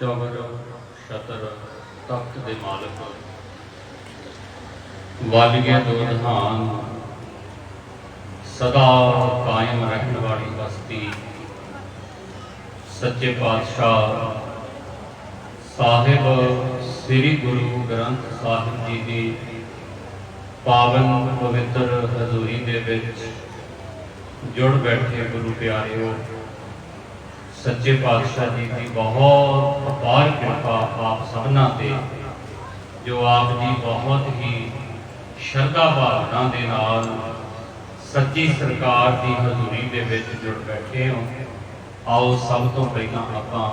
ਚੌਗਰ ਸ਼ਤਰ, ਤਖਤ ਦੇ ਮਾਲਕ। ਵਾਲੀਏ ਦੋ ਜਹਾਨ ਸਦਾ ਕਾਇਮ ਰਹਿਣ ਵਾਲੀ ਬਸਤੀ। ਸੱਚੇ ਪਾਤਸ਼ਾਹ ਸਾਹਿਬ, ਸ੍ਰੀ ਗੁਰੂ ਗ੍ਰੰਥ ਸਾਹਿਬ ਜੀ ਦੀ ਪਾਵਨ ਪਵਿੱਤਰ ਹਜ਼ੂਰੀ ਦੇ ਵਿੱਚ ਜੁੜ ਬੈਠੇ ਗੁਰੂ ਪਿਆਰਿਓ। ਸੱਚੇ ਪਾਤਸ਼ਾਹ ਜੀ ਦੀ ਬਹੁਤ ਅਪਾਰ ਕਿਰਪਾ ਆਪ ਸਭਨਾਂ ਤੇ, ਜੋ ਆਪ ਜੀ ਬਹੁਤ ਹੀ ਸ਼ਰਧਾ ਭਾਵਨਾ ਦੇ ਨਾਲ ਸੱਚੀ ਸਰਕਾਰ ਦੀ ਹਜ਼ੂਰੀ ਦੇ ਵਿੱਚ ਜੁੜ ਬੈਠੇ ਹੋ। ਆਓ ਸਭ ਤੋਂ ਪਹਿਲਾਂ ਆਪਾਂ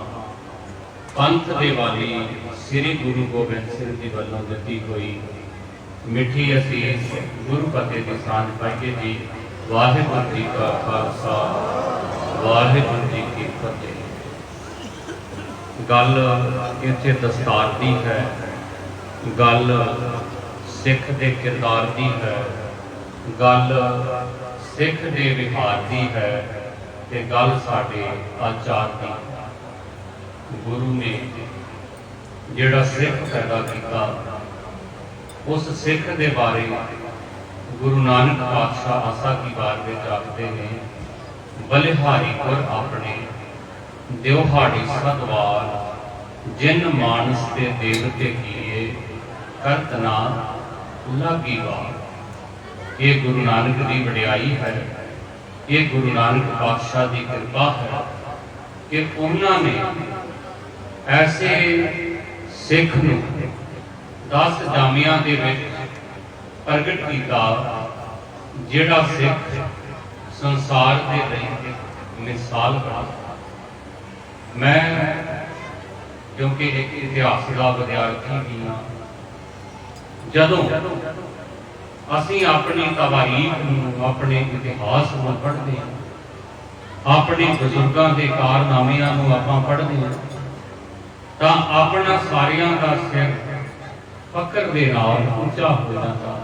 ਪੰਥ ਦੇ ਵਾਲੀ ਸ੍ਰੀ ਗੁਰੂ ਗੋਬਿੰਦ ਸਿੰਘ ਜੀ ਵੱਲੋਂ ਦਿੱਤੀ ਹੋਈ ਮਿੱਠੀ ਅਸੀਸ ਗੁਰੂ ਪਤੇ ਦੀ ਸਾਂਝ ਪਾਈਏ ਜੀ। ਵਾਹਿਗੁਰੂ ਜੀ ਕਾ ਖਾਲਸਾ, ਵਾਹਿਗੁਰੂ ਜੀ ਗੱਲ ਇੱਥੇ ਦਸਤਾਰ ਦੀ ਹੈ ਗੱਲ ਸਿੱਖ ਦੇ ਕਿਰਦਾਰ ਦੀ ਹੈ ਗੱਲ ਸਿੱਖ ਦੇ ਵਿਹਾਰ ਦੀ ਹੈ ਤੇ ਗੱਲ ਸਾਡੇ ਆਚਾਰ ਦੀ ਹੈ। ਗੁਰੂ ਨੇ ਜਿਹੜਾ ਸਿੱਖ ਪੈਦਾ ਕੀਤਾ, ਉਸ ਸਿੱਖ ਦੇ ਬਾਰੇ ਗੁਰੂ ਨਾਨਕ ਪਾਤਸ਼ਾਹ ਆਸਾ ਕੀ ਬਾਤ ਵਿੱਚ ਆਖਦੇ ਨੇ, ਬਲਿਹਾਰੀ ਗੁਰ ਆਪਣੇ ਦਿਵਹਾੜੀ ਸਤਵਾਰ, ਜਿਨ ਮਾਨਸ ਤੇ ਦੇਵਤੇ ਕੀਏ, ਕਰਤ ਲਾਗੀ ਵਾਰ। ਇਹ ਗੁਰੂ ਨਾਨਕ ਦੀ ਵਡਿਆਈ ਹੈ, ਇਹ ਗੁਰੂ ਨਾਨਕ ਪਾਤਸ਼ਾਹ ਦੀ ਕਿਰਪਾ ਹੈ ਕਿ ਉਹਨਾਂ ਨੇ ਐਸੇ ਸਿੱਖ ਨੂੰ 10 ਜਾਮਿਆਂ ਦੇ ਵਿੱਚ ਪ੍ਰਗਟ ਕੀਤਾ, ਜਿਹੜਾ ਸਿੱਖ ਸੰਸਾਰ ਦੇ ਲਈ ਮਿਸਾਲ ਬਣਾ ਮੈਂ ਕਿਉਂਕਿ ਇੱਕ ਇਤਿਹਾਸ ਦਾ ਵਿਦਿਆਰਥੀ ਵੀ ਹਾਂ। ਜਦੋਂ ਅਸੀਂ ਆਪਣੀ ਤਵਾਰੀਖ ਨੂੰ ਆਪਣੇ ਇਤਿਹਾਸ ਨੂੰ ਪੜ੍ਹਦੇ ਹਾਂ, ਆਪਣੇ ਬਜ਼ੁਰਗਾਂ ਦੇ ਕਾਰਨਾਮਿਆਂ ਨੂੰ ਆਪਾਂ ਪੜ੍ਹਦੇ ਹਾਂ, ਤਾਂ ਆਪਣਾ ਸਾਰਿਆਂ ਦਾ ਸਿਰ ਫਕਰ ਦੇ ਨਾਲ ਉੱਚਾ ਹੋ ਜਾਂਦਾ।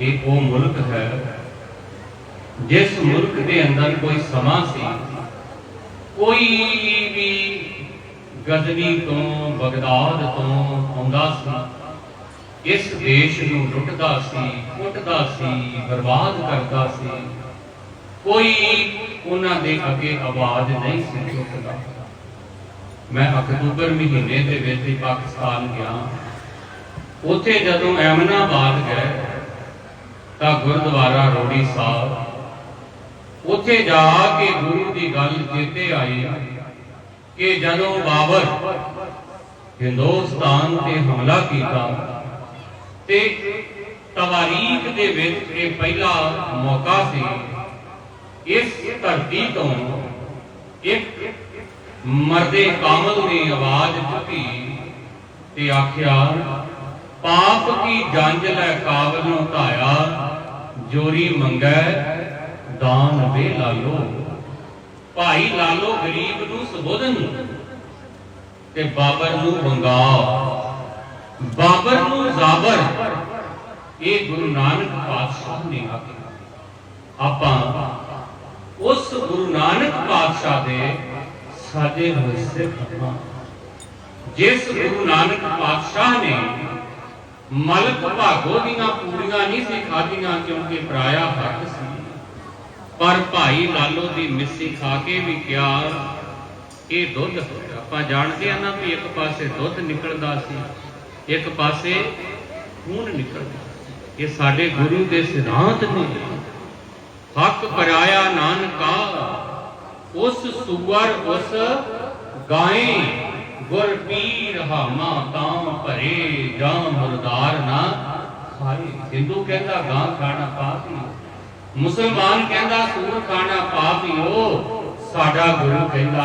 ਇਹ ਉਹ ਮੁਲਕ ਹੈ, ਜਿਸ ਮੁਲਕ ਦੇ ਅੰਦਰ ਕੋਈ ਸਮਾਂ ਸੀ ਕੋਈ ਵੀ ਗਜ਼ਨੀ ਤੋਂ, ਬਗਦਾਦ ਤੋਂ ਆਉਂਦਾ ਸੀ, ਇਸ ਦੇਸ਼ ਨੂੰ ਲੁੱਟਦਾ ਸੀ, ਕੁੱਟਦਾ ਸੀ, ਬਰਬਾਦ ਕਰਦਾ ਸੀ, ਕੋਈ ਉਹਨਾਂ ਦੇ ਅੱਗੇ ਆਵਾਜ਼ ਨਹੀਂ ਸੀ ਚੁੱਕਦਾ। ਮੈਂ ਅਕਤੂਬਰ ਮਹੀਨੇ ਦੇ ਵਿੱਚ ਹੀ ਪਾਕਿਸਤਾਨ ਗਿਆ। ਉੱਥੇ ਜਦੋਂ ਐਮਨਾਬਾਦ ਗਏ, ਤਾਂ ਗੁਰਦੁਆਰਾ ਰੋੜੀ ਸਾਹਿਬ ਉੱਥੇ ਜਾ ਕੇ ਗੁਰੂ ਦੀ ਗੱਲ ਚੇਤੇ ਆਈ ਕਿ ਜਦੋਂ ਬਾਬਰ ਹਿੰਦੁਸਤਾਨ ਤੇ ਹਮਲਾ ਕੀਤਾ ਤੇ ਤਵਾਰੀਖ ਦੇ ਵਿੱਚ ਇਹ ਪਹਿਲਾ ਮੌਕਾ ਸੀ, ਇਸ ਧਰਤੀ ਤੋਂ ਇੱਕ ਮਰਦੇ ਕਾਮਲ ਨੇ ਆਵਾਜ਼ ਚੁੱਕੀ ਤੇ ਆਖਿਆ, ਪਾਪ ਕੀ ਜੰਜ ਲੈ ਕਾਬਲ ਨੂੰ ਧਾਇਆ, ਜੋਰੀ ਮੰਗੈ ਦਾਨ ਵੇ ਲਾਲੋ। ਭਾਈ ਲਾਲੋ ਗਰੀਬ ਨੂੰ ਸੰਬੋਧਨ ਤੇ ਬਾਬਰ ਨੂੰ ਵੰਗਾ ਬਾਬਰ ਨੂੰ ਜ਼ਾਬਰ। ਇਹ ਗੁਰੂ ਨਾਨਕ ਪਾਤਸ਼ਾਹ ਨੇ ਆਖਿਆ। ਆਪਾਂ ਉਸ ਗੁਰੂ ਨਾਨਕ ਪਾਤਸ਼ਾਹ ਦੇ ਸਾਜੇ ਹੋਏ ਸਿੱਖ ਜਿਸ ਗੁਰੂ ਨਾਨਕ ਪਾਤਸ਼ਾਹ ਨੇ ਮਲਕ ਭਾਗੋ ਦੀਆਂ ਪੂਰੀਆਂ ਨਹੀਂ ਸੀ ਖਾਧੀਆਂ ਕਿਉਂਕਿ ਪਰਾਇਆ ਹੱਕ ਸੀ। ਪਰ ਭਾਈ ਲਾਲੋ ਦੀ ਮਿੱਸੀ ਖਾ ਕੇ ਵੀ ਕਿਹਾ ਇਹ ਦੁੱਧ, ਆਪਾਂ ਜਾਣਦੇ ਆ ਨਾ ਵੀ ਇੱਕ ਪਾਸੇ ਦੁੱਧ ਨਿਕਲਦਾ ਸੀ, ਇੱਕ ਪਾਸੇ ਖੂਨ ਨਿਕਲਦਾ ਇਹ ਸਾਡੇ ਗੁਰੂ ਦੇ ਸਿਧਾਂਤ ਨੇ। ਹੱਕ ਪਰਾਇਆ ਨਾਨਕਾ, ਉਸ ਸੁਗਰ ਉਸ ਗਾਏ, ਗੁਰ ਪੀਰ ਹਾਮਾ ਤਾਂ ਭਰੇ ਜਾਂ ਮੁਰਦਾਰ ਨਾ ਖਾਏ। ਹਿੰਦੂ ਕਹਿੰਦਾ ਗਾਂ ਖਾਣਾ ਪਾਪ ਹੀ। ਮੁਸਲਮਾਨ ਕਹਿੰਦਾ, ਸੂਰ ਖਾਣਾ ਪਾਪ ਹੀ ਸਾਡਾ ਗੁਰੂ ਕਹਿੰਦਾ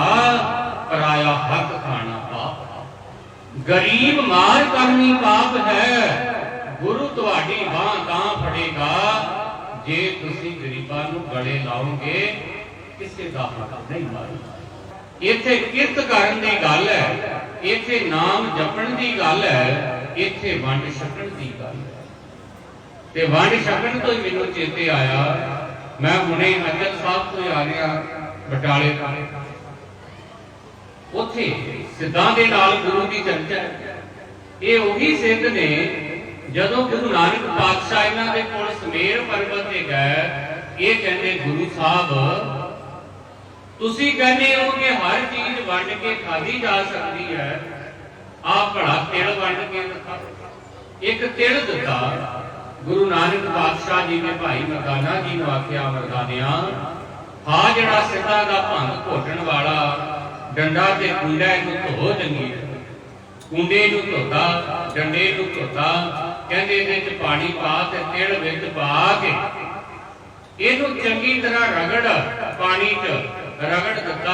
ਪਰਾਇਆ ਹੱਕ ਖਾਣਾ ਪਾਪ ਗਰੀਬ ਮਾਰ ਕਰਨੀ ਪਾਪ ਹੈ। ਗੁਰੂ ਤੁਹਾਡੀ ਬਾਹ ਤਾਂ ਫੜੇਗਾ। ਜੇ ਤੁਸੀਂ ਗਰੀਬਾਂ ਨੂੰ ਗਲੇ ਲਾਓਗੇ, ਕਿਸੇ ਦਾ ਹੱਕ ਨਹੀਂ ਮਾਰੇਗਾ ਇੱਥੇ ਕਿਰਤ ਕਰਨ ਦੀ ਗੱਲ ਹੈ, ਇੱਥੇ ਨਾਮ ਜਪਣ ਦੀ ਗੱਲ ਹੈ, ਇੱਥੇ ਵੰਡ ਛਕਣ ਦੀ ਗੱਲ ਹੈ। ਤੇ ਵੰਡ ਛਕਣ ਤੋਂ ਹੀ ਮੈਨੂੰ ਚੇਤੇ ਆਇਆ। ਮੈਂ ਹੁਣੇ ਅਜਲ ਸਾਹਿਬ ਤੋਂ ਆ ਰਿਹਾ, ਬਟਾਲੇ ਉੱਥੇ ਸਿੱਧਾਂ ਦੇ ਨਾਲ ਗੁਰੂ ਦੀ ਚਰਚਾ ਹੈ। ਇਹ ਉਹੀ ਸਿੱਧ ਨੇ, ਜਦੋਂ ਗੁਰੂ ਨਾਨਕ ਪਾਤਸ਼ਾਹ ਇਹਨਾਂ ਦੇ ਕੋਲ ਸਮੇਰ ਪਰਬਤ ਤੇ ਗਏ, ਇਹ ਕਹਿੰਦੇ, ਗੁਰੂ ਸਾਹਿਬ, ਤੁਸੀਂ ਕਹਿੰਦੇ ਹੋ ਕਿ ਹਰ ਚੀਜ਼ ਵੰਡ ਕੇ ਖਾਧੀ ਜਾ ਸਕਦੀ ਹੈ। ਆਪ ਭਲਾ ਤਿਲ ਵੰਡ ਕੇ ਦਿੱਤਾ। ਇੱਕ ਤਿਲ ਦਿੱਤਾ। ਗੁਰੂ ਨਾਨਕ ਪਾਤਸ਼ਾਹ ਜੀ ਨੇ ਭਾਈ ਮਰਦਾਨਾ ਜੀ ਨੂੰ ਆਖਿਆ, ਮਰਦਾਨਿਆਂ ਹਾਂ ਜਿਹੜਾ ਸਿੱਧਾ ਦਾ ਭੰਗ ਘੋਟਣ ਵਾਲਾ ਡੰਡਾ ਤੇ ਕੁੰਡਾ ਇਹਨੂੰ ਧੋ ਚੰਗੀ ਤਰ੍ਹਾਂ। ਕੁੰਡੇ ਨੂੰ ਧੋਤਾ, ਡੰਡੇ ਨੂੰ ਧੋਤਾ, ਕਹਿੰਦੇ ਇਹਦੇ ਚ ਪਾਣੀ ਪਾ ਤੇ ਤਿਲ ਵਿੱਚ ਪਾ ਕੇ ਇਹਨੂੰ ਚੰਗੀ ਤਰ੍ਹਾਂ ਰਗੜ ਪਾਣੀ 'ਚ ਰਗੜ ਦਿੱਤਾ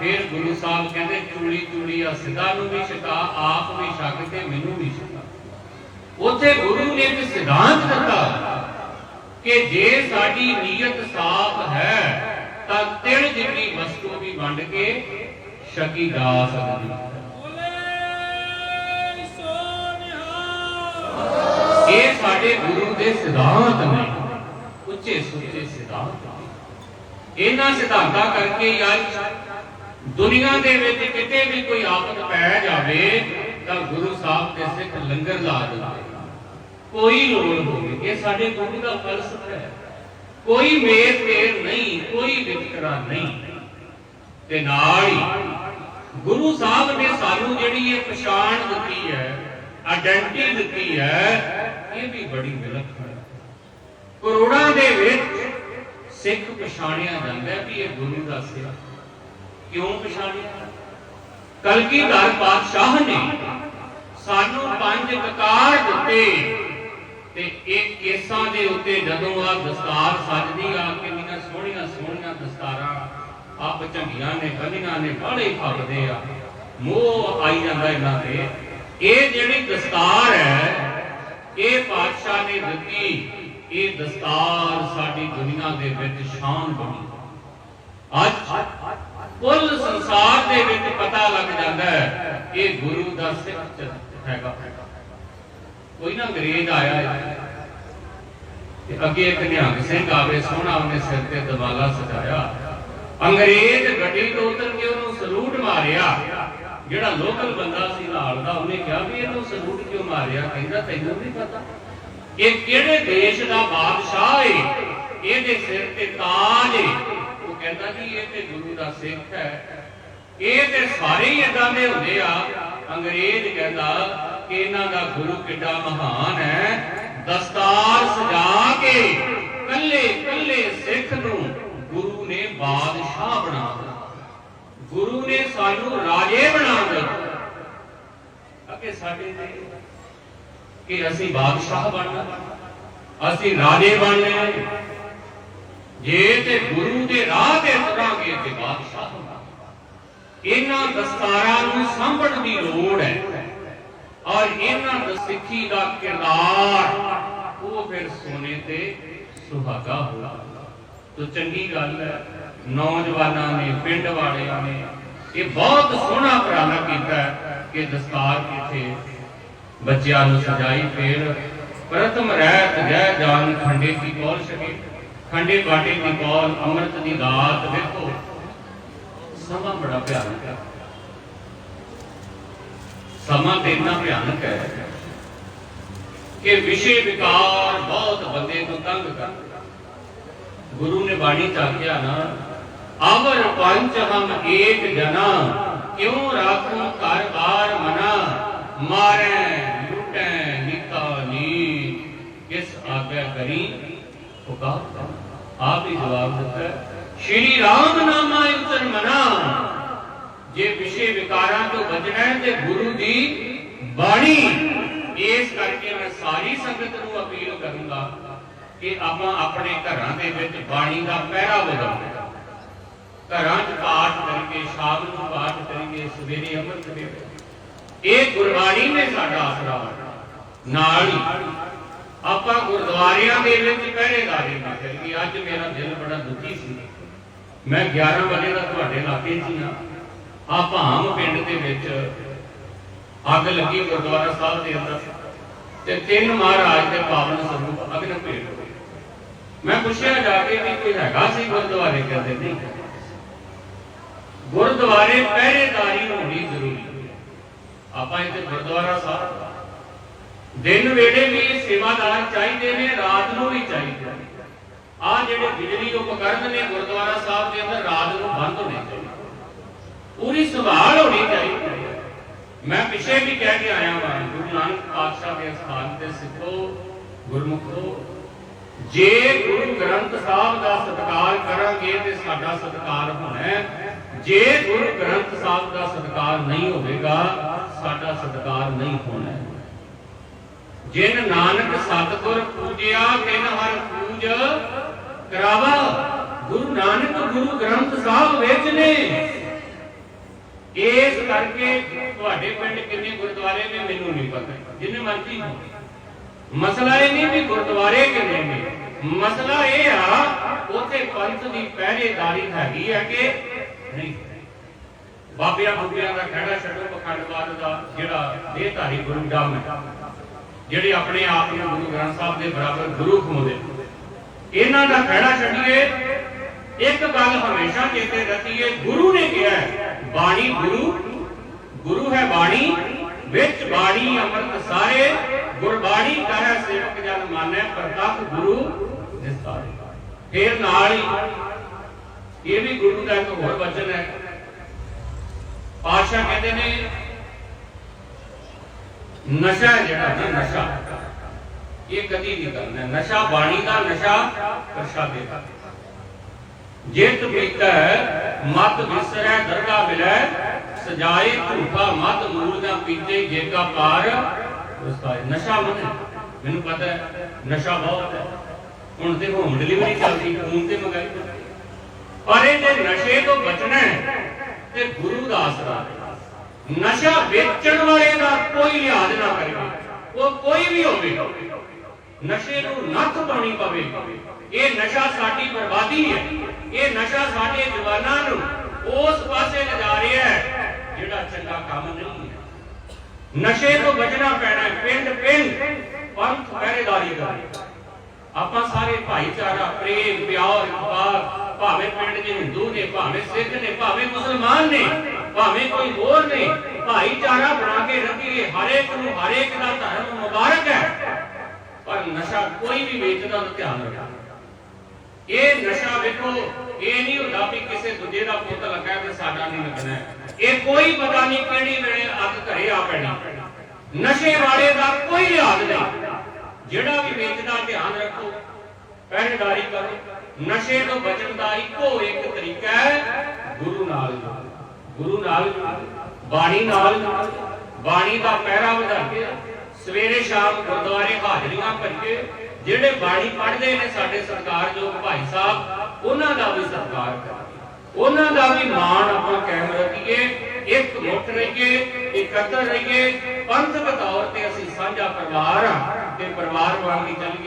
ਫਿਰ ਗੁਰੂ ਸਾਹਿਬ ਕਹਿੰਦੇ ਚੂੜੀ ਚੂੜੀ ਆ ਸਿੱਧਾ ਨੂੰ ਵੀ ਛਕਾ, ਆਪ ਵੀ ਛਕ ਤੇ ਮੈਨੂੰ ਵੀ ਛਕਾ ਉੱਥੇ ਗੁਰੂ ਨੇ ਇੱਕ ਕਿ ਜੇ ਸਾਡੀ ਨੀਅਤ ਸਾਫ਼ ਹੈ, ਤਾਂ ਤਿਲ ਜਿੰਨੀ ਵਸਤੂ ਵੀ ਵੰਡ ਕੇ ਛਕੀ ਜਾ ਸਕਦੀ ਇਹ ਸਾਡੇ ਗੁਰੂ ਦੇ ਸਿਧਾਂਤ ਨੇ, ਉੱਚੇ ਸੁੱਚੇ ਸਿਧਾਂਤ। ਇਹਨਾਂ ਸਿਧਾਂਤਾਂ ਕਰਕੇ ਹੀ ਅੱਜ ਦੁਨੀਆ ਦੇ ਵਿੱਚ ਕਿਤੇ ਵੀ ਕੋਈ ਆਫਤ ਪੈ ਜਾਵੇ, ਤਾਂ ਗੁਰੂ ਸਾਹਿਬ ਦੇ ਸਿੱਖ ਲੰਗਰ ਲਾ ਦਿੰਦੇ ਕੋਈ ਲੋੜ ਹੋਵੇ, ਇਹ ਸਾਡੇ ਗੁਰੂ ਦਾ ਫਲਸਫਾ ਹੈ। ਕੋਈ ਮੇਰ ਤੇਰ ਨਹੀਂ, ਕੋਈ ਵਿਤਕਰਾ ਨਹੀਂ। ਤੇ ਨਾਲ ਹੀ ਗੁਰੂ ਸਾਹਿਬ ਨੇ ਸਾਨੂੰ ਜਿਹੜੀ ਇਹ ਪਛਾਣ ਦਿੱਤੀ ਹੈ ਆਇਡੈਂਟੀ ਦਿੱਤੀ ਹੈ, ਇਹ ਵੀ ਬੜੀ ਵਿਲੱਖਣ ਕਰੋੜਾਂ ਦੇ ਵਿੱਚ ਸਿੱਖ ਪਛਾਣਿਆ ਜਾਂਦਾ ਵੀ ਇਹ ਗੁਰੂ ਦਾ ਸਿੱਖ ਕਿਉਂ ਪਛਾਣਿਆ? ਕਲਗੀਧਰ ਪਾਤਸ਼ਾਹ ਨੇ ਸਾਨੂੰ ਪੰਜ ਕਕਾਰ ਦਿੱਤੇ। ਤੇ ਇਹ ਕੇਸਾਂ ਦੇ ਉੱਤੇ ਜਦੋਂ ਆ ਦਸਤਾਰ ਸਜਦੀ ਆ, ਕਿੰਨੀਆਂ ਸੋਹਣੀਆਂ ਸੋਹਣੀਆਂ ਦਸਤਾਰਾਂ ਆਪ ਝੰਡੀਆਂ ਨੇ ਬੰਨੀਆਂ ਨੇ, ਬਾਹਲੇ ਫੱਬਦੇ ਆ। ਮੋਹ ਆਈ ਜਾਂਦਾ ਇਹਨਾਂ ਤੇ। ਇਹ ਜਿਹੜੀ ਦਸਤਾਰ ਹੈ, ਇਹ ਪਾਤਸ਼ਾਹ ਨੇ ਦਿੱਤੀ, ਇਹ ਦਸਤਾਰ ਸਾਡੀ ਦੁਨੀਆ ਦੇ ਵਿੱਚ ਸ਼ਾਨ ਬਣੀ। ਅੱਜ ਕੁੱਲ ਸੰਸਾਰ ਦੇ ਵਿੱਚ ਪਤਾ ਲੱਗ ਜਾਂਦਾ ਹੈ, ਇਹ ਗੁਰੂ ਦਾ ਸਿੱਖ ਹੈਗਾ। ਕੋਈ ਨਾ ਅੰਗਰੇਜ਼ ਆਇਆ ਹੈ। ਤੇ ਅੱਗੇ ਇੱਕ ਨਿਹੰਗ ਸਿੰਘ ਆਵੇ, ਸੋਹਣਾ ਉਹਨੇ ਸਿਰ ਤੇ ਦਵਾਲਾ ਸਜਾਇਆ। ਅੰਗਰੇਜ਼ ਗੱਡੀ ਤੋਂ ਉਤਰ ਕੇ ਉਹਨੂੰ ਸਲੂਟ ਮਾਰਿਆ। ਜਿਹੜਾ ਲੋਕਲ ਬੰਦਾ ਸੀ ਨਾਲ ਦਾ, ਉਹਨੇ ਕਿਹਾ ਵੀ ਇਹਨੂੰ ਸਲੂਟ ਕਿਉਂ ਮਾਰਿਆ? ਕਹਿੰਦਾ, ਤੈਨੂੰ ਨਹੀਂ ਪਤਾ। ਇਹ ਕਿਹੜੇ ਦੇਸ਼ ਦਾ ਬਾਦਸ਼ਾਹ ਏ? ਇਹਦੇ ਸਿਰ ਤੇ ਤਾਜ ਏ। ਉਹ ਕਹਿੰਦਾ, ਜੀ, ਇਹ ਤੇ ਗੁਰੂ ਦਾ ਸਿੱਖ ਹੈ। ਇਹ ਤੇ ਸਾਰੇ ਹੀ ਇਦਾਂ ਦੇ ਹੁੰਦੇ ਆ। ਅੰਗਰੇਜ਼ ਕਹਿੰਦਾ ਕਿ ਇਹਨਾਂ ਦਾ ਗੁਰੂ ਕਿੱਡਾ ਮਹਾਨ ਹੈ? ਦਸਤਾਰ ਸਜਾ ਕੇ ਕੱਲੇ ਕੱਲੇ ਸਿੱਖ ਨੂੰ ਗੁਰੂ ਨੇ ਬਾਦਸ਼ਾਹ ਬਣਾ ਦਿੱਤਾ। ਗੁਰੂ ਨੇ ਸਾਨੂੰ ਰਾਜੇ ਬਣਾ ਦਿੱਤਾ। ਅੱਗੇ ਸਾਡੇ ਨੇ ਕਿ ਅਸੀਂ ਬਾਦਸ਼ਾਹ ਬਣਨਾ। ਅਸੀਂ ਰਾਜੇ ਬਣਨੇ ਜੇ। ਤੇ ਗੁਰੂ ਦੇ ਰਾਹ ਤੇ ਤੁਰਾਂਗੇ ਤੇ ਬਾਦਸ਼ਾਹ ਹੋਣਾ ਇਹਨਾਂ ਦਸਤਾਰਾਂ ਨੂੰ ਸੰਭਣ ਦੀ ਲੋੜ ਹੈ। ਔਰ ਇਹਨਾਂ ਦਾ ਸਿੱਖੀ ਦਾ ਕਿਰਦਾਰ, ਉਹ ਫਿਰ ਸੋਨੇ ਤੇ ਸੁਹਾਗਾ ਹੋਗਾ ਤੋ ਚੰਗੀ ਗੱਲ ਹੈ, ਨੌਜਵਾਨਾਂ ਨੇ, ਪਿੰਡ ਵਾਲਿਆਂ ਨੇ ਇਹ ਬਹੁਤ ਸੋਹਣਾ ਉਪਰਾਲਾ ਕੀਤਾ ਕਿ ਦਸਤਾਰ ਕਿਥੇ ਬੱਚਿਆਂ ਨੂੰ ਸਜਾਈ ਫੇਰ ਪ੍ਰਥਮ ਰਹਿਤ ਜੈ ਜਾਨ ਖੰਡੇ ਦੀ ਕੌਲ ਸਕੇ ਖੰਡੇ ਬਾਟੇ ਦੀ ਕੌਲ, ਅੰਮ੍ਰਿਤ ਦੀ ਦਾਤ ਵੇਖੋ ਸਮਾਂ ਬੜਾ ਭਿਆਨਕ ਹੈ। ਸਮਾਂ ਤੇ ਇੰਨਾ ਭਿਆਨਕ ਹੈ ਕਿ ਵਿਸ਼ੇ ਵਿਕਾਰ ਬਹੁਤ ਬੰਦੇ ਨੂੰ ਤੰਗ ਕਰਦਾ ਗੁਰੂ ਨੇ ਬਾਣੀ ਚ ਆਖਿਆ ਨਾ ਅਮਰ ਪੰਚ ਹਮ ਏਕ ਜਨਾ ਕਿਉ ਰਾਖੂ ਘਰ ਬਾਰ ਮਨਾ ਮਾਰੇ ਲੁਟੈ ਨਿਕਾ ਨੀ ਕਿਸ ਆਗਿਆ ਕਰੀ ਹੁਕਾ ਆਪ ਹੀ ਜਵਾਬ ਦਿੱਤਾ ਹੈ, ਸ਼੍ਰੀ ਰਾਮ ਨਾਮਾ ਉਤਰ ਮਨਾ ਜੇ ਵਿਸ਼ੇ ਵਿਕਾਰਾਂ ਤੋਂ ਬਚਣਾ ਹੈ ਤੇ ਗੁਰੂ ਦੀ ਬਾਣੀ ਇਸ ਕਰਕੇ ਮੈਂ ਸਾਰੀ ਸੰਗਤ ਨੂੰ ਅਪੀਲ ਕਰੂੰਗਾ ਕਿ ਆਪਾਂ ਆਪਣੇ ਘਰਾਂ ਦੇ ਵਿੱਚ ਬਾਣੀ ਦਾ ਪਹਿਰਾ ਵਜਾਈਏ ਘਰਾਂ 'ਚ ਪਾਠ ਕਰੀਏ ਸ਼ਾਮ ਨੂੰ ਪਾਠ ਕਰੀਏ ਸਵੇਰੇ ਅੰਮ੍ਰਿਤ ਵੇਲੇ ਇਹ ਗੁਰਬਾਣੀ ਨੇ ਸਾਡਾ ਆਸਰਾ ਨਾਲ ਹੀ ਆਪਾਂ ਗੁਰਦੁਆਰਿਆਂ ਦੇ ਵਿੱਚ ਪਹਿਰੇਦਾਰੀ ਨਾ ਕਰੀਏ ਅੱਜ ਮੇਰਾ ਦਿਲ ਬੜਾ ਦੁਖੀ ਸੀ ਮੈਂ 11 ਵਜੇ ਦਾ ਤੁਹਾਡੇ ਇਲਾਕੇ 'ਚ ਹੀ ਹਾਂ ਆ ਭਾਮ ਪਿੰਡ ਦੇ ਵਿੱਚ ਅੱਗ ਲੱਗੀ ਗੁਰਦੁਆਰਾ ਸਾਹਿਬ ਦੇ ਅੰਦਰ ਤੇ ਤਿੰਨ ਮਹਾਰਾਜ ਦੇ ਪਾਵਨ ਸਰੂਪ ਅਗਨ ਭੇਟ ਹੋਏ। ਮੈਂ ਪੁੱਛਿਆ ਜਾ ਕੇ ਵੀ ਕੋਈ ਹੈਗਾ ਸੀ ਗੁਰਦੁਆਰੇ? ਕਹਿੰਦੇ ਨਹੀਂ। ਗੁਰਦੁਆਰੇ ਪਹਿਰੇਦਾਰੀ ਹੋਣੀ ਜ਼ਰੂਰੀ ਆਪਾਂ ਇੱਥੇ ਗੁਰਦੁਆਰਾ ਸਾਹਿਬ ਦਿਨ ਵੇਲੇ ਵੀ ਸੇਵਾਦਾਰ ਚਾਹੀਦੇ ਨੇ, ਰਾਤ ਨੂੰ ਵੀ ਚਾਹੀਦੇ ਨੇ। ਆ ਜਿਹੜੇ ਬਿਜਲੀ ਉਪਕਰਨ ਨੇ ਗੁਰਦੁਆਰਾ ਸਾਹਿਬ ਦੇ ਅੰਦਰ, ਰਾਤ ਨੂੰ ਬੰਦ ਹੋਣੇ ਚਾਹੀਦੇ ਪੂਰੀ ਸੰਭਾਲ ਹੋਣੀ ਚਾਹੀਦੀ ਮੈਂ ਪਿਛੇ ਵੀ ਕਹਿ ਕੇ ਆਇਆ ਹਾਂ ਗੁਰੂ ਨਾਨਕ ਪਾਤਸ਼ਾਹ ਦੇ ਸਥਾਨ ਤੇ ਸਿੱਖੋ, ਗੁਰਮੁਖੋ। ਜੇ ਗੁਰੂ ਗ੍ਰੰਥ ਸਾਹਿਬ ਦਾ ਸਤਿਕਾਰ ਕਰਾਂਗੇ ਤੇ ਸਾਡਾ ਸਤਿਕਾਰ ਹੋਣਾ ਜੇ ਗੁਰੂ ਗ੍ਰੰਥ ਸਾਹਿਬ ਦਾ ਸਤਿਕਾਰ ਨਹੀਂ ਹੋਵੇਗਾ, ਸਾਡਾ ਸਤਿਕਾਰ ਨਹੀਂ ਹੋਣਾ ਹੈ। ਜਿਨ ਨਾਨਕ ਸਤਿਗੁਰ ਪੂਜਿਆ, ਤਿਨ ਹਰ ਪੂਜ ਕਰਾਵਾ। ਗੁਰੂ ਨਾਨਕ ਗੁਰੂ ਗ੍ਰੰਥ ਸਾਹਿਬ ਵਿੱਚ ਨੇ ਇਸ ਕਰਕੇ ਤੁਹਾਡੇ ਪਿੰਡ ਕਿੰਨੇ ਗੁਰਦੁਆਰੇ ਨੇ ਮੈਨੂੰ ਨਹੀਂ ਪਤਾ। ਜਿੰਨੇ ਮਰਜ਼ੀ ਮਸਲਾ ਇਹ ਨਹੀਂ ਵੀ ਗੁਰਦੁਆਰੇ ਕਿੰਨੇ ਨੇ। ਮਸਲਾ ਇਹ ਆ ਉੱਥੇ ਪੰਥ ਦੀ ਪਹਿਰੇਦਾਰੀ ਹੈਗੀ ਹੈ ਕਿ ਨਹੀਂ। ਬਾਬਿਆਂ ਬੁੱਬਿਆਂ ਦਾ ਖੜਾ ਛੱਡੋ ਪਖੰਡਵਾਦ ਦਾ ਜਿਹੜਾ ਦੇਹਧਾਰੀ ਗੁਰੂ ਡੰਮ ਹੈ। ਜਿਹੜੇ ਆਪਣੇ ਆਪ ਨੂੰ ਗੁਰੂ ਗ੍ਰੰਥ ਸਾਹਿਬ ਦੇ ਬਰਾਬਰ ਗੁਰੂ ਖਮੋਦੇ ਇਹਨਾਂ ਦਾ ਖੜਾ ਛੱਡੀਏ। ਇੱਕ ਗੱਲ ਹਮੇਸ਼ਾ ਚੇਤੇ ਰੱਖੀਏ ਗੁਰੂ ਨੇ ਕਿਹਾ ਹੈ, ਬਾਣੀ ਗੁਰੂ ਗੁਰੂ ਹੈ ਬਾਣੀ, ਵਿੱਚ ਬਾਣੀ ਅੰਮ੍ਰਿਤ ਸਾਰੇ, ਗੁਰਬਾਣੀ ਕਹੈ ਸੇਵਕ ਜਨ ਮਾਨੈ, ਪ੍ਰਤੱਖ ਗੁਰੂ ਨਿਸਤਾਰੇ ਫਿਰ ਨਾਲ ਹੀ ਇਹ ਵੀ ਗੁਰੂ ਦਾ ਇੱਕ ਹੋਰ ਵਚਨ ਹੈ। ਪਾਸ਼ਾ ਕਹਿੰਦੇ ਨੇ, ਨਸ਼ਾ ਜਿਹੜਾ ਨਾ ਨਸ਼ਾ, ਇਹ ਕਦੀ ਨਹੀਂ ਕਰਨਾ। ਨਸ਼ਾ ਬਾਣੀ ਦਾ ਨਸ਼ਾ ਪ੍ਰਸ਼ਾਦੇ ਦਾ। ਜਿਤ ਪੀਤਾ ਮਤ ਵਿਸਰੈ ਦਰਗਾ ਮਿਲੈ? ਸਜਾਏ ਝੂਠਾ ਮਤ ਮੂਲ ਦਾ ਪੀਤੇ ਜੇਗਾ ਪਾਰ। ਉਸਤਾਏ ਨਸ਼ਾ ਮਨ ਮੈਨੂੰ ਪਤਾ ਹੈ, ਨਸ਼ਾ ਬਹੁਤ ਹੈ। ਹੁਣ ਤੇ ਹੋਮ ਡਿਲੀਵਰੀ ਚੱਲਦੀ ਫੋਨ ਤੇ ਮੰਗਾਈ ਪਰ ਇਹ ਨਸ਼ੇ ਤੋਂ ਬਚਣਾ ਤੇ ਗੁਰੂ ਦਾ ਆਸਰਾ ਨਸ਼ਾ ਵੇਚਣ ਵਾਲੇ ਦਾ ਕੋਈ ਲਿਹਾਜ਼ ਨਾ ਕਰੇ ਉਹ ਕੋਈ ਵੀ ਹੋਵੇ। ਨਸ਼ੇ ਨੂੰ ਨੱਥ ਪਾਉਣੀ ਪਵੇ। ਇਹ ਨਸ਼ਾ ਸਾਡੀ ਬਰਬਾਦੀ ਹੈ। ਇਹ ਨਸ਼ਾ ਸਾਡੇ ਜਵਾਨਾਂ ਨੂੰ ਉਸ ਪਾਸੇ ਲਿਜਾ ਰਿਹਾ ਹੈ ਜਿਹੜਾ ਚੰਗਾ ਕੰਮ ਨਹੀਂ ਹੈ। ਨਸ਼ੇ ਤੋਂ ਬਚਣਾ ਪੈਣਾ ਹੈ, ਪਿੰਡ ਪਿੰਡ, ਪੰਥ, ਪਹਿਰੇਦਾਰੀ ਕਰੇ ਆਪਾਂ ਸਾਰੇ ਭਾਈਚਾਰਾ, ਪ੍ਰੇਮ, ਪਿਆਰ ਇਤਬਾਰ ਭਾਵੇਂ ਪਿੰਡ ਦੇ ਹਿੰਦੂ ਨੇ, ਭਾਵੇਂ ਸਿੱਖ ਨੇ, ਭਾਵੇਂ ਮੁਸਲਮਾਨ ਨੇ, ਭਾਵੇਂ ਕੋਈ ਹੋਰ ਨੇ, ਭਾਈਚਾਰਾ ਬਣਾ ਕੇ ਰੱਖੀਏ। ਹਰੇਕ ਨੂੰ ਹਰੇਕ ਦਾ ਧਰਮ ਮੁਬਾਰਕ ਹੈ, ਪਰ ਨਸ਼ਾ ਕੋਈ ਵੀ ਵੇਚਦਾ ਤਾਂ ਧਿਆਨ ਰੱਖਣਾ ਇਹ ਨਸ਼ਾ ਵੇਖੋ, ਇਹ ਨਹੀਂ ਹੁੰਦਾ ਵੀ ਕਿਸੇ ਦੂਜੇ ਦਾ ਪੁੱਤ ਲੱਗਾ ਤੇ ਸਾਡਾ ਨਹੀਂ ਲੱਗਣਾ। ਇਹ ਕੋਈ ਪਤਾ ਨਹੀਂ ਕਿਹੜੀ ਵੇਲੇ ਅੱਗ ਘਰੇ ਆ ਪੈਣੀ। ਨਸ਼ੇ ਵਾਲੇ ਦਾ ਕੋਈ ਲਿਹਾਜ਼ ਨਹੀਂ। ਜਿਹੜਾ ਵੀ ਵੇਚਦਾ, ਧਿਆਨ ਰੱਖੋ। ਪਹਿਰੇਦਾਰੀ ਕਰੋ। ਨਸ਼ੇ ਤੋਂ ਬਚਣ ਦਾ ਇੱਕੋ ਇੱਕ ਤਰੀਕਾ ਹੈ, ਗੁਰੂ ਨਾਲ ਗੁਰੂ ਨਾਲ ਬਾਣੀ ਨਾਲ ਬਾਣੀ ਦਾ ਪਹਿਰਾ ਵਧਾ ਕੇ ਸਵੇਰੇ ਸ਼ਾਮ ਗੁਰਦੁਆਰੇ ਹਾਜ਼ਰੀਆਂ ਭਰੀਏ ਜਿਹੜੇ ਬਾਣੀ ਪੜ੍ਹਦੇ ਨੇ ਸਾਡੇ ਸਰਕਾਰਯੋਗ ਭਾਈ ਸਾਹਿਬ, ਉਹਨਾਂ ਦਾ ਵੀ ਸਤਿਕਾਰ ਕਰੀਏ। ਉਹਨਾਂ ਦਾ ਵੀ ਮਾਣ ਆਪਾਂ ਕਾਇਮ ਰੱਖੀਏ, ਇੱਕ ਮੁੱਠ ਰਹੀਏ, ਇਕੱਤਰ ਰਹੀਏ। ਪੰਥਕ ਤੌਰ ਤੇ ਅਸੀਂ ਸਾਂਝਾ ਪਰਿਵਾਰ ਆ ਤੇ ਪਰਿਵਾਰ ਵਾਂਗ ਹੀ ਚੱਲੀਏ।